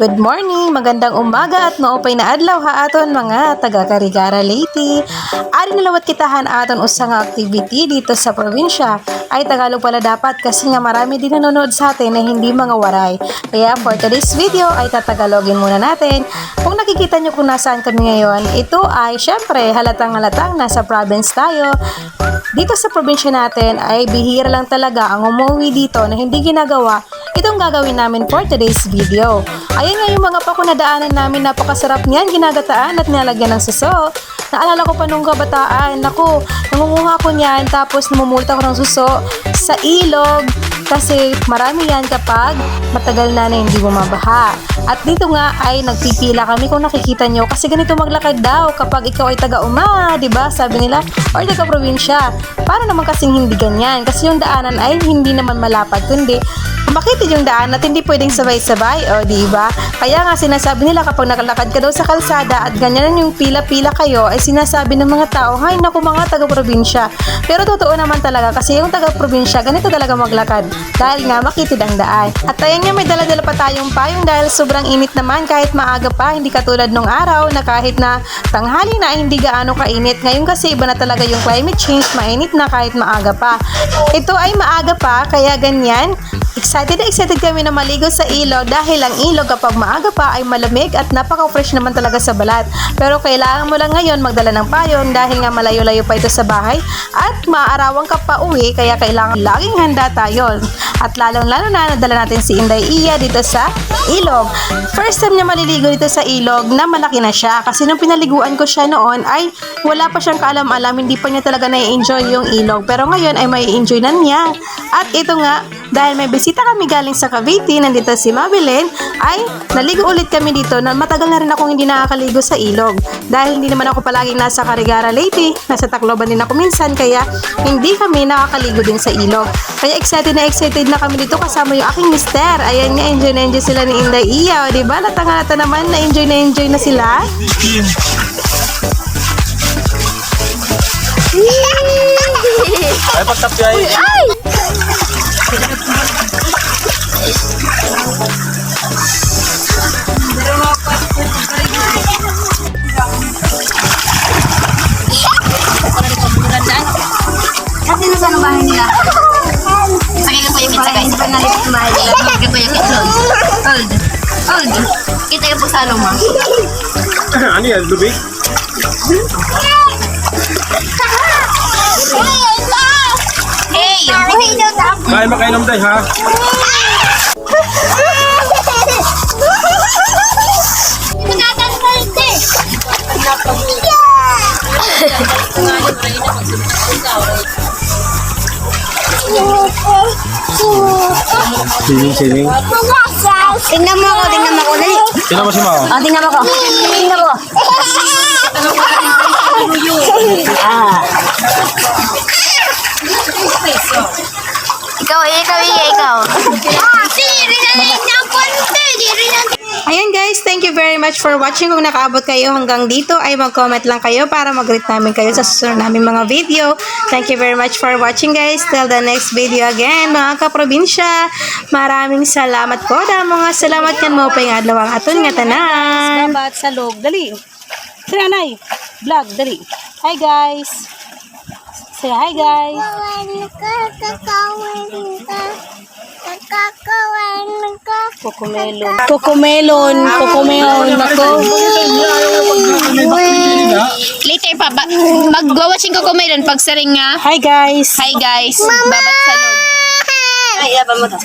Good morning, magandang umaga at maupay na adlaw ha aton mga taga Karigara Leyte. Ari nalawat kitahan aton usang activity dito sa probinsya. Ay Tagalog pala dapat kasi nga marami din nanonood sa atin na hindi mga waray. Kaya for today's video ay tatagalogin muna natin. Kung nakikita nyo kung nasaan kami ngayon, ito ay syempre halatang halatang nasa province tayo. Dito sa probinsya natin ay bihira lang talaga ang umuwi dito na hindi ginagawa itong gagawin namin for today's video. Ayan nga yung mga pakunadaanan namin, napakasarap niyan, ginagataan at nilalagyan ng suso. Naalala ko pa nung kabataan, naku, nangunguha ko niyan tapos namumulta ko ng suso sa ilog kasi marami yan kapag matagal na na hindi bumabaha. At dito nga ay nagpipila kami kung nakikita nyo kasi ganito maglakad daw kapag ikaw ay taga-uma, ba? Sabi nila, or taga-probinsya. Para naman kasing hindi ganyan kasi yung daanan ay hindi naman malapad kundi makitid yung daan at hindi pwedeng sabay-sabay, o di ba? Kaya nga sinasabi nila kapag nakalakad ka daw sa kalsada at ganyan yung pila-pila kayo, ay sinasabi ng mga tao, hay naku mga taga-probinsya. Pero totoo naman talaga kasi yung taga-probinsya, ganito talaga maglakad. Dahil nga makitid ang daan. At ayan nga may dala-dala pa tayong payong dahil sobrang init naman kahit maaga pa, hindi katulad nung araw na kahit na tanghali na hindi gaano kainit. Ngayon kasi iba na talaga yung climate change, mainit na kahit maaga pa. Ito ay maaga pa, kaya ganyan. Excited na excited kami na maligo sa ilog dahil ang ilog kapag maaga pa ay malamig at napaka-fresh naman talaga sa balat. Pero kailangan mo lang ngayon magdala ng payon dahil nga malayo-layo pa ito sa bahay at maaarawan ka pa uwi kaya kailangan laging handa tayo. At lalong-lalo na nadala natin si Inday Iya dito sa ilog. First time niya maliligo dito sa ilog na malaki na siya kasi nung pinaliguan ko siya noon ay wala pa siyang kaalam-alam, hindi pa niya talaga na-enjoy yung ilog. Pero ngayon ay may enjoy na niya. At ito nga, dahil may bisita kami galing sa Cavite, nandito si Mabelen, ay naligo ulit kami dito na matagal na rin akong hindi nakakaligo sa ilog. Dahil hindi naman ako palaging nasa Carigara Leyte, nasa Tacloban din ako minsan, kaya hindi kami nakakaligo din sa ilog. Kaya excited na excited na kami dito kasama yung aking mister. Ayan nga, enjoy na enjoy sila ni Inday Iya, o diba? Latang-lata naman na enjoy na enjoy na sila. Ay, pagtapyay. Kasi bahay nila. Sakay ka po yung pizza guys. Sakay nga yung bahay nila. Sakay ka po yung itlog. Hold. Hold. Kita sa along mo. ano yan, lubig? Hey! Kaya makainom tayo, ha? Sining, sining. Tingnan mo ako, tingnan mo ako. Dali. Tingnan mo si Mao. Oh, tingnan mo ako. Tingnan mo. Ah. Ikaw, ikaw, ikaw. Ayan guys, thank you very much for watching. Kung nakaabot kayo hanggang dito, ay mag-comment lang kayo para mag-greet namin kayo sa susunod namin mga video. Thank you very much for watching guys. Till the next video again, mga kaprobinsya. Maraming salamat po. Dahil mga salamat yan mo pa yung adlaw ang aton nga tanan. Babat sa log. Dali. Sila nay. Vlog. Dali. Hi guys. Say hi guys. Kokomelon. Kokomelon. Kokomelon. Nako. Later pa, ba- mag-watching ko kumailon pag saring nga. Hi guys. Hi guys, babat sa loob. Ay, mo to.